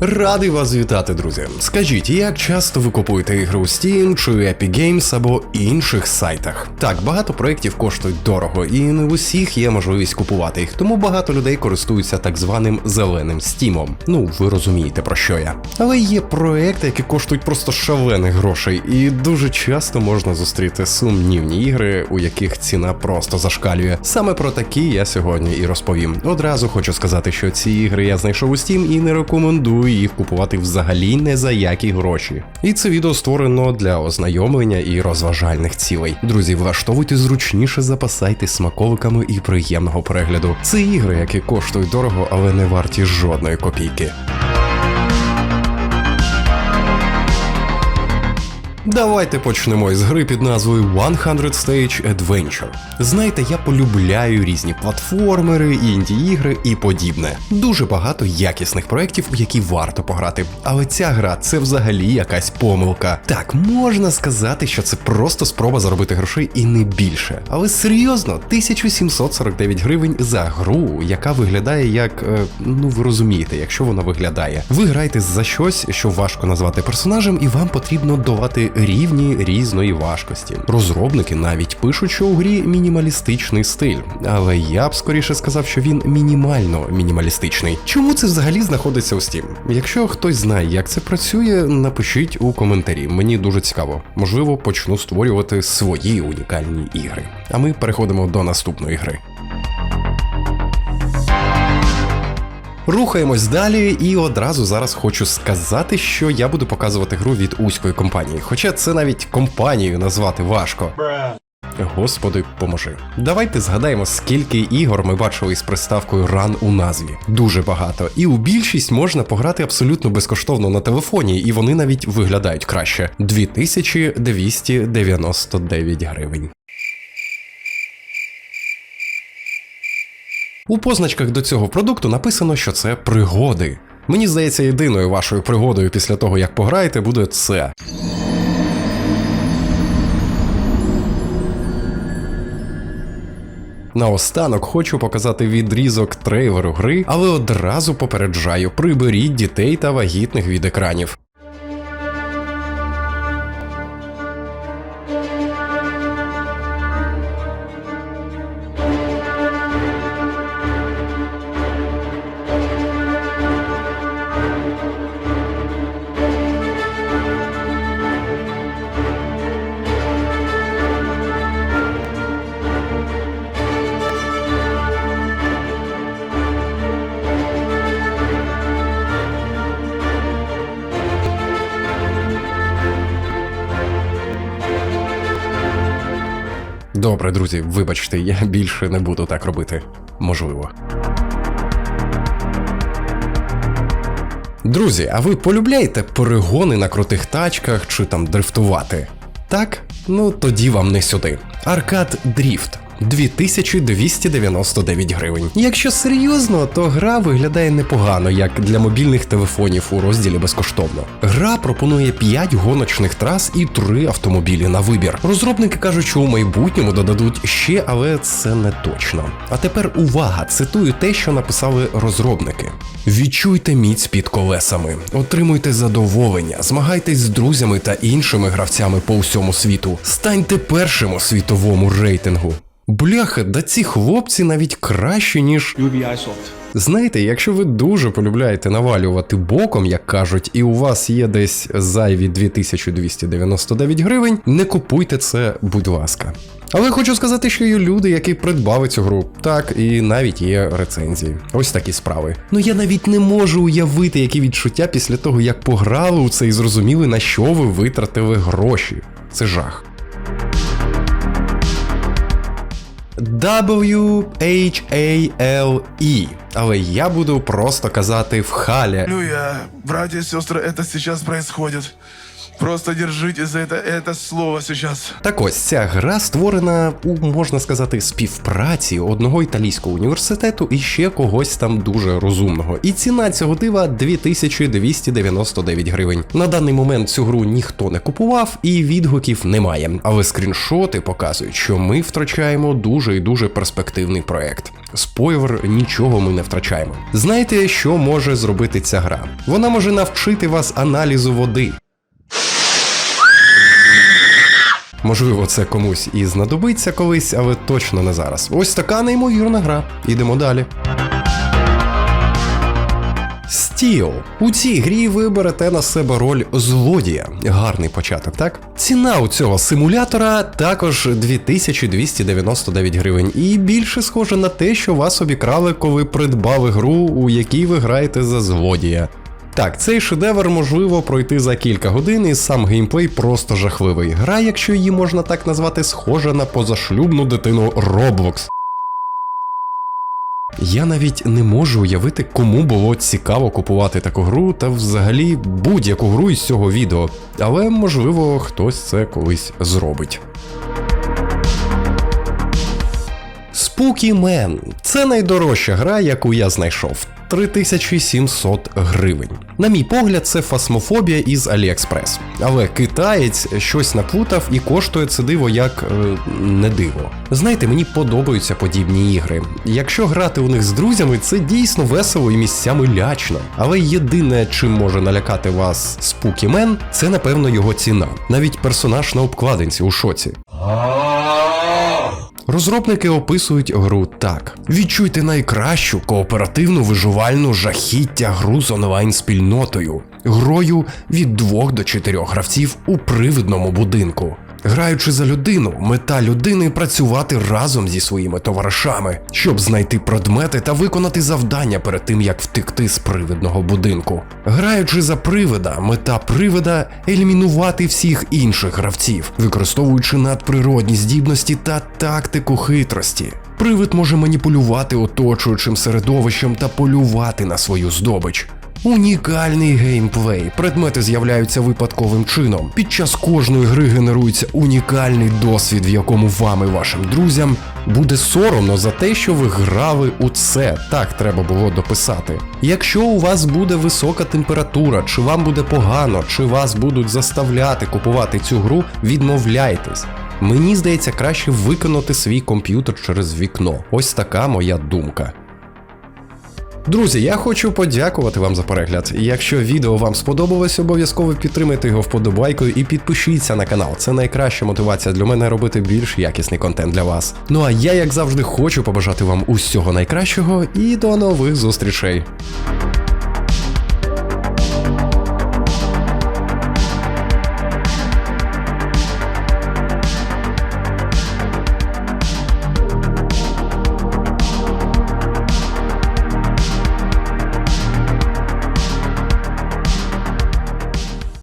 Радий вас вітати, друзі. Скажіть, як часто ви купуєте ігри у Steam чи Epic Games або інших сайтах? Так, багато проєктів коштують дорого, і не в усіх є можливість купувати їх, тому багато людей користуються так званим зеленим стімом. Ну, ви розумієте про що я. Але є проекти, які коштують просто шалених грошей, і дуже часто можна зустріти сумнівні ігри, у яких ціна просто зашкалює. Саме про такі я сьогодні і розповім. Одразу хочу сказати, що ці ігри я знайшов у Steam і не рекомендую їх купувати взагалі не за які гроші. І це відео створено для ознайомлення і розважальних цілей. Друзі, влаштовуйте зручніше, запасайте смаковиками і приємного перегляду. Це ігри, які коштують дорого, але не варті жодної копійки. Давайте почнемо із гри під назвою 100 Stage Adventure. Знаєте, я полюбляю різні платформери, інді-ігри і подібне. Дуже багато якісних проєктів, у які варто пограти. Але ця гра це взагалі якась помилка. Так, можна сказати, що це просто спроба заробити грошей і не більше. Але серйозно, 1749 гривень за гру, яка виглядає як. е, ну ви розумієте, якщо вона виглядає. Ви граєте за щось, що важко назвати персонажем, і вам потрібно долати рівні різної важкості. Розробники навіть пишуть, що у грі мінімалістичний стиль, але я б скоріше сказав, що він мінімально мінімалістичний. Чому це взагалі знаходиться у Steam? Якщо хтось знає, як це працює, напишіть у коментарі. Мені дуже цікаво. Можливо, почну створювати свої унікальні ігри. А ми переходимо до наступної гри. Рухаємось далі, і одразу зараз хочу сказати, що я буду показувати гру від узької компанії. Хоча це навіть компанією назвати важко. Господи, поможи. Давайте згадаємо, скільки ігор ми бачили із приставкою Run у назві. Дуже багато. І у більшість можна пограти абсолютно безкоштовно на телефоні, і вони навіть виглядають краще. 2299 гривень. У позначках до цього продукту написано, що це пригоди. Мені здається, єдиною вашою пригодою після того, як пограєте, буде це. Наостанок хочу показати відрізок трейлеру гри, але одразу попереджаю: приберіть дітей та вагітних від екранів. Добре, друзі, вибачте, я більше не буду так робити. Можливо. Друзі, а ви полюбляєте перегони на крутих тачках чи там дрифтувати? Так? Ну тоді вам не сюди. Аркад Дріфт. 2299 гривень. Якщо серйозно, то гра виглядає непогано, як для мобільних телефонів у розділі безкоштовно. Гра пропонує 5 гоночних трас і 3 автомобілі на вибір. Розробники кажуть, що у майбутньому додадуть ще, але це не точно. А тепер увага! Цитую те, що написали розробники. Відчуйте міць під колесами, отримуйте задоволення, змагайтесь з друзями та іншими гравцями по всьому світу. Станьте першим у світовому рейтингу. Бляха, да ці хлопці навіть кращі, ніж. Знаєте, якщо ви дуже полюбляєте навалювати боком, як кажуть, і у вас є десь зайві 2299 гривень, не купуйте це, будь ласка. Але хочу сказати, що є люди, які придбали цю гру. Так, і навіть є рецензії. Ось такі справи. Ну я навіть не можу уявити, які відчуття після того, як пограли у це і зрозуміли, на що ви витратили гроші. Це жах. W-H-A-L-E. Але я буду просто казати в халі люя, братья і сестри, це зараз происходит. Просто держитесь за это, это слово сейчас. Так ось ця гра створена у можна сказати співпраці одного італійського університету і ще когось там дуже розумного. І ціна цього дива 2299 гривень. На даний момент цю гру ніхто не купував і відгуків немає. Але скріншоти показують, що ми втрачаємо дуже і дуже перспективний проект. Спойлер, нічого ми не втрачаємо. Знаєте, що може зробити ця гра? Вона може навчити вас аналізу води. Можливо, це комусь і знадобиться колись, але точно не зараз. Ось така неймовірна гра. Ідемо далі. Стіл. У цій грі ви берете на себе роль злодія. Гарний початок, так? Ціна у цього симулятора також 2299 гривень, і більше схоже на те, що вас обікрали, коли придбали гру, у якій ви граєте за злодія. Так, цей шедевр можливо пройти за кілька годин, і сам геймплей просто жахливий. Гра, якщо її можна так назвати, схожа на позашлюбну дитину Roblox. Я навіть не можу уявити, кому було цікаво купувати таку гру та взагалі будь-яку гру із цього відео, але можливо хтось це колись зробить. Spooky Man – це найдорожча гра, яку я знайшов. 3700 гривень. На мій погляд, це фасмофобія із AliExpress. Але китаєць щось наплутав і коштує це диво як е, не диво. Знаєте, мені подобаються подібні ігри. Якщо грати у них з друзями, це дійсно весело і місцями лячно. Але єдине, чим може налякати вас Man, це напевно його ціна. Навіть персонаж на обкладинці у шоці. Розробники описують гру так: відчуйте найкращу кооперативну виживальну жахіття гру з онлайн спільнотою, грою від 2 до 4 гравців у привидному будинку. Граючи за людину, мета людини працювати разом зі своїми товаришами, щоб знайти предмети та виконати завдання перед тим, як втекти з привидного будинку. Граючи за привида, мета привида елімінувати всіх інших гравців, використовуючи надприродні здібності та тактику хитрості. Привид може маніпулювати оточуючим середовищем та полювати на свою здобич. Унікальний геймплей. Предмети з'являються випадковим чином. Під час кожної гри генерується унікальний досвід, в якому вам і вашим друзям буде соромно за те, що ви грали у це. Так треба було дописати. Якщо у вас буде висока температура, чи вам буде погано, чи вас будуть заставляти купувати цю гру, відмовляйтесь. Мені здається, краще виконати свій комп'ютер через вікно. Ось така моя думка. Друзі, я хочу подякувати вам за перегляд. Якщо відео вам сподобалось, обов'язково підтримайте його вподобайкою і підпишіться на канал. Це найкраща мотивація для мене робити більш якісний контент для вас. Ну а я, як завжди, хочу побажати вам усього найкращого і до нових зустрічей.